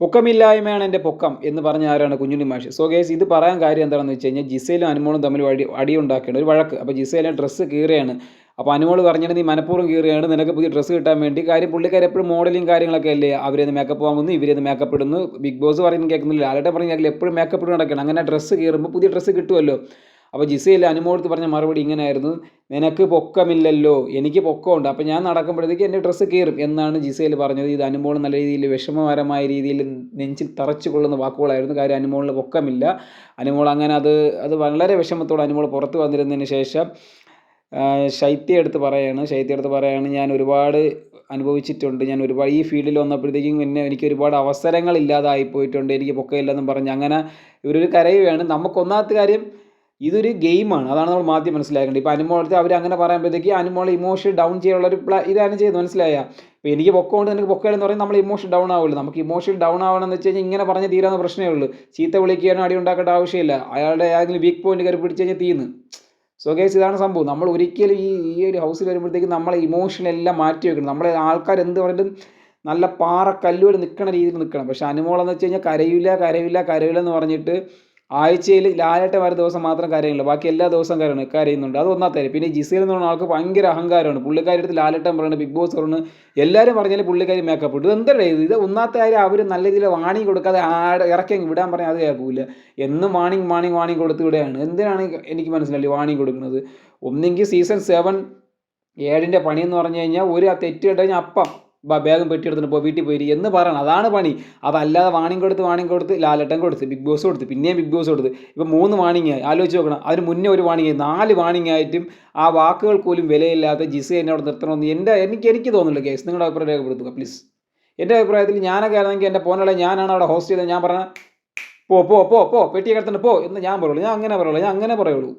പൊക്കമില്ലായ്മയാണ് എന്റെ പൊക്കം എന്ന് പറഞ്ഞ ആരാണ് കുഞ്ഞുണ്ണി മാഷ്? സോ ഗേസ് ഇത് പറയാൻ കാര്യം എന്താണെന്ന് വെച്ച് കഴിഞ്ഞാൽ ജിസയിലും അനുമോളും തമ്മിൽ അടി അടിയുണ്ടാക്കുകയാണ് ഒരു വഴക്ക്. അപ്പോൾ ജിസയിലെ ഡ്രസ്സ് കീറുകയാണ് അപ്പോൾ അനുമോൾ പറഞ്ഞിട്ട് നീ മനഃപൂർവം കീറുകയാണ് നിനക്ക് പുതിയ ഡ്രസ്സ് കിട്ടാൻ വേണ്ടി. കാര്യം പുള്ളിക്കാർ എപ്പോഴും മോഡലിംഗ് കാര്യങ്ങളൊക്കെ അല്ലേ? അവരേന്ന് മേക്കപ്പ് വാങ്ങുന്നു ഇവരേന്ന് മേക്കപ്പ് ഇടുന്നു. ബിഗ് ബോസ് പറയുന്നത് കേൾക്കുന്നില്ല. ആരുടെ പറഞ്ഞ് കേൾക്കില്ല എപ്പോഴും മേക്കപ്പ് ഇടുന്നു നടക്കണം. അങ്ങനെ ഡ്രസ്സ് കീറുമ്പോൾ പുതിയ ഡ്രസ്സ് കിട്ടുമല്ലോ അപ്പോൾ ജിസയിൽ അനുമോടുത്ത് പറഞ്ഞ മറുപടി ഇങ്ങനെയായിരുന്നു നിനക്ക് പൊക്കമില്ലല്ലോ എനിക്ക് പൊക്കമുണ്ട്. അപ്പോൾ ഞാൻ നടക്കുമ്പോഴത്തേക്ക് എന്റെ ഡ്രസ്സ് കീറും എന്നാണ് ജിസയിൽ പറഞ്ഞത്. ഇത് അനുമോൾ നല്ല രീതിയിൽ വിഷമകരമായ രീതിയിൽ നെഞ്ചിൽ തറച്ചു കൊള്ളുന്ന വാക്കുകളായിരുന്നു. കാര്യം അനുമോളിന് പൊക്കമില്ല. അനുമോൾ അങ്ങനെ അത് അത് വളരെ വിഷമത്തോടെ അനുമോൾ പുറത്ത് വന്നിരുന്നതിന് ശേഷം ശൈത്യ എടുത്ത് പറയാണ് ശൈത്യ എടുത്ത് പറയാണ് ഞാൻ ഒരുപാട് അനുഭവിച്ചിട്ടുണ്ട്. ഞാൻ ഒരുപാട് ഈ ഫീൽഡിൽ വന്നപ്പോഴത്തേക്കും പിന്നെ എനിക്ക് ഒരുപാട് അവസരങ്ങൾ ഇല്ലാതായി പോയിട്ടുണ്ട്. എനിക്ക് പൊക്കമില്ലെന്നും പറഞ്ഞ് അങ്ങനെ ഇവരൊരു കരയുകയാണ്. നമുക്കൊന്നാമത്തെ കാര്യം ഇതൊരു ഗെയിമാണ്. അതാണ് നമ്മൾ ആദ്യം മനസ്സിലാക്കേണ്ടത്. ഇപ്പോൾ അനുമോളത്തെ അവർ അങ്ങനെ പറയുമ്പോഴത്തേക്ക് അനുമോളെ ഇമോഷൻ ഡൗൺ ചെയ്യാനുള്ള ഒരു പ്ലാ ഇതാണ് ചെയ്യുന്നത് മനസ്സിലായ? ഇപ്പോൾ എനിക്ക് പൊക്കമുണ്ട് നിനക്ക് പൊക്കമില്ലെന്ന് പറയുമ്പോൾ നമ്മൾ ഇമോഷൻ ഡൗൺ ആവുള്ളൂ നമുക്ക് ഇമോഷൻ ഡൗൺ ആവണമെന്ന് വെച്ച് കഴിഞ്ഞാൽ ഇങ്ങനെ പറഞ്ഞ് തീരാവുന്ന പ്രശ്നമേ ഉള്ളൂ. ചീത്ത വിളിക്കാനോ അടി ഉണ്ടാക്കേണ്ട ആവശ്യമില്ല. അയാളുടെ ഏതെങ്കിലും വീക്ക് പോയിന്റ് കയറി പിടിച്ച് കഴിഞ്ഞാൽ തീന്ന്. സോ ഗേസ് ഇതാണ് സംഭവം. നമ്മൾ ഒരിക്കലും ഈ ഈ ഒരു ഹൗസിൽ വരുമ്പോഴത്തേക്കും നമ്മളെ ഇമോഷൻ എല്ലാം മാറ്റി വെക്കണം. നമ്മളെ ആൾക്കാർ എന്ത് പറഞ്ഞിട്ടും നല്ല പാറ കല്ലുകൾ നിൽക്കണ രീതിയിൽ നിൽക്കണം പക്ഷേ അനുമോളെന്ന് വെച്ച് കഴിഞ്ഞാൽ കരയില്ല കരയില്ല കരയില്ല എന്ന് പറഞ്ഞിട്ട് ആഴ്ചയിൽ ലാലേട്ട വരെ ദിവസം മാത്രം കരയുള്ളൂ ബാക്കി എല്ലാ ദിവസവും കരയാണ് കരയുന്നുണ്ട് അത് ഒന്നാമത്തെ കാര്യം. പിന്നെ ജിസയിൽ എന്ന് പറഞ്ഞ ആൾക്ക് ഭയങ്കര അഹങ്കാരമാണ്. പുള്ളിക്കാരി അടുത്ത് ലാലേട്ടൻ പറയുന്നത് ബിഗ് ബോസ് പറയുന്നത് എല്ലാവരും പറഞ്ഞാൽ പുള്ളിക്കാരി മേക്കപ്പ് ഇട്ടു ഇത് എന്താ ഇത്? ഒന്നാമത്തെ കാര്യം അവർ നല്ല രീതിയിൽ വാണി കൊടുക്കാതെ ഇറക്കി വിടാൻ പറഞ്ഞാൽ അത് കേൾക്കൂല. എന്നും വാണിംഗ് വാണിംഗ് വാണി കൊടുത്ത് വിടുകയാണ്. എന്തിനാണ് എനിക്ക് മനസ്സിലായി വാണി കൊടുക്കുന്നത്? ഒന്നെങ്കിൽ സീസൺ സെവൻ ഏഴിന്റെ പണി എന്ന് പറഞ്ഞു കഴിഞ്ഞാൽ ഒരു തെറ്റ് കഴിഞ്ഞാൽ അപ്പം ബാ പെട്ടി പെട്ടിയെടുത്തിട്ട് പോ വീട്ടിൽ പോയി എന്ന് പറയണം. അതാണ് പണി. അതല്ലാതെ വാണിംഗ് കൊടുത്ത് വാണിംഗ് കൊടുത്ത് ലാലട്ടൻ കൊടുത്ത് ബിഗ് ബോസ് കൊടുത്ത് പിന്നെയും ബിഗ് ബോസ് കൊടുത്ത്. ഇപ്പം മൂന്ന് വാണിംഗ് ആയി. ആലോചിച്ച് നോക്കണം. അതിന് മുന്നേ ഒരു വാണിംഗ് ആയി. നാല് വാണിംഗ് ആയിട്ടും ആ വാക്കുകൾ പോലും വിലയില്ലാത്ത ജിസ് എന്നെ അവിടെ നിർത്തണമെന്ന് എന്റെ എനിക്ക് എനിക്ക് തോന്നുന്നില്ല കേസ് നിങ്ങളുടെ അഭിപ്രായം രേഖപ്പെടുത്തുക പ്ലീസ് എന്റെ അഭിപ്രായത്തിൽ ഞാനൊക്കെ ആണെങ്കിൽ എന്റെ പോനുള്ള ഞാനാണ് അവിടെ ഹോസ്റ്റ് ചെയ്തത്. ഞാൻ പറഞ്ഞ പോ പോ പോ പോ പെട്ടി കിടത്തിട്ട് പോ എന്ന് ഞാൻ പറയുള്ളൂ. ഞാൻ അങ്ങനെ പറയുള്ളൂ. ഞാൻ അങ്ങനെ പറയുള്ളൂ.